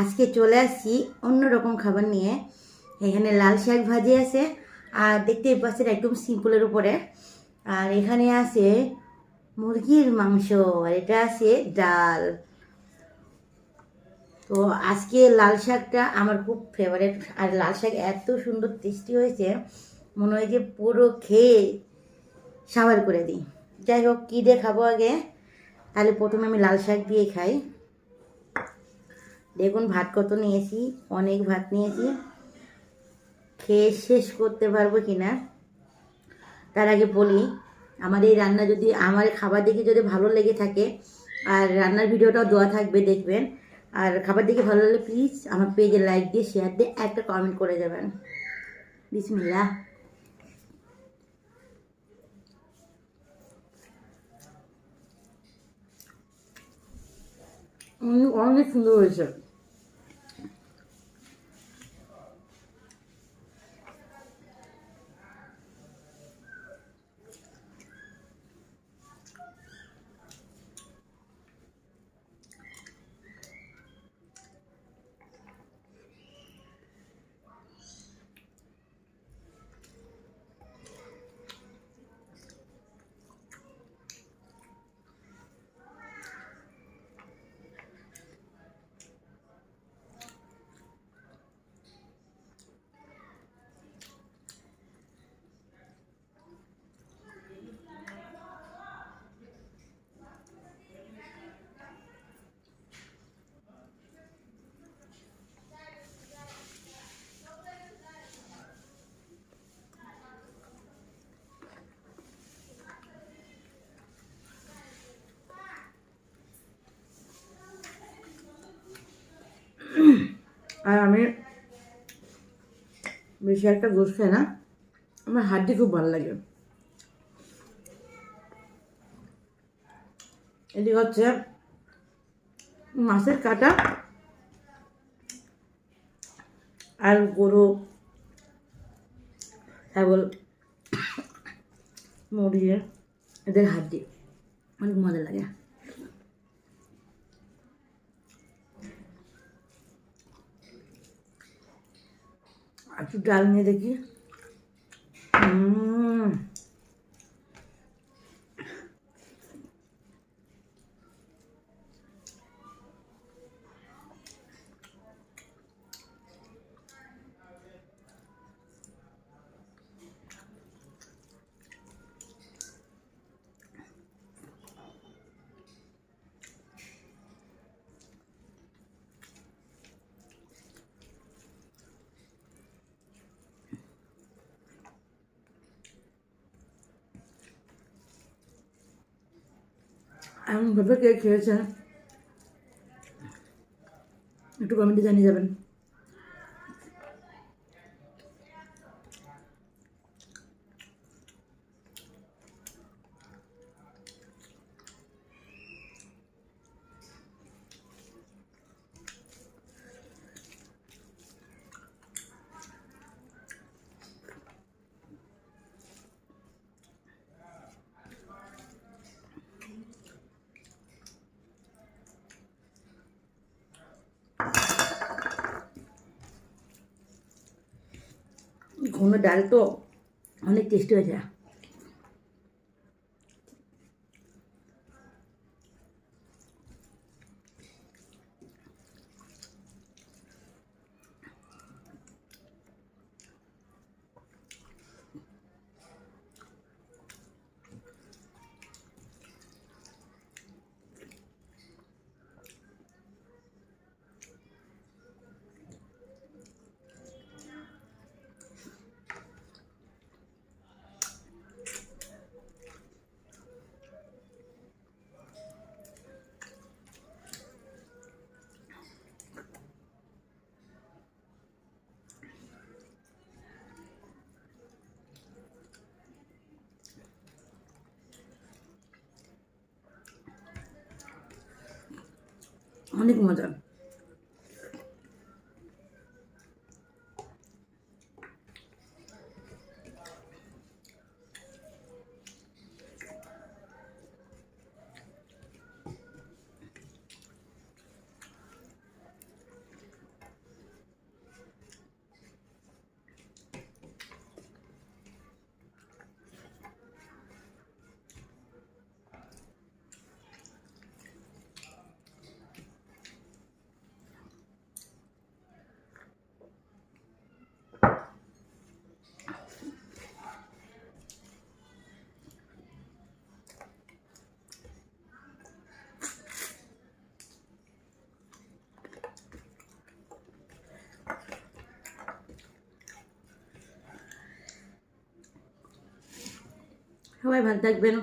আজকে চলে আসছি অন্যরকম খাবার নিয়ে। এখানে লাল শাক ভাজি আছে, আর দেখতে পাচ্ছেন একদম সিম্পলের উপরে। আর এখানে আছে মুরগির মাংস, আর এটা আছে ডাল। তো আজকে লাল শাকটা আমার খুব ফেভারেট আর লাল শাক এত সুন্দর টেস্টি হয়েছে, মনে হয় যে পুরো খেয়ে সাবার করে দিই। যাই হোক, কী দিয়ে খাব আগে? তাহলে প্রথমে আমি লাল শাক দিয়ে খাই। দেখুন, ভাত কত নিয়েছি, অনেক ভাত নিয়েছি। খেয়ে শেষ করতে পারব কি না? তার আগে বলি, আমার এই রান্না যদি, আমার খাবার দেখে যদি ভালো লেগে থাকে, আর রান্নার ভিডিওটাও দেওয়া থাকবে, দেখবেন। আর খাবার দেখে ভালো লাগলে প্লিজ আমার পেজে লাইক দিয়ে শেয়ার দিয়ে একটা কমেন্ট করে যাবেন। বিসমিল্লা অনেক সুন্দর হয়েছে। আর আমি বেশি একটা গোস খাই না। আমার হাড্ডি খুব ভালো লাগে। এটি হচ্ছে মাছের কাটা আর গরু, ছাগল, মুরগি, এদের হাড্ডি। অনেক মজা লাগে আর একটু ডাল নিয়ে দেখি উম, এমন ভাবে কে খেয়েছেন একটু কমেন্টে জানিয়ে যাবেন। ঘন ডাল তো অনেক টেস্টি হয়েছে অনেক মজা। সবাই ভালো থাকবেন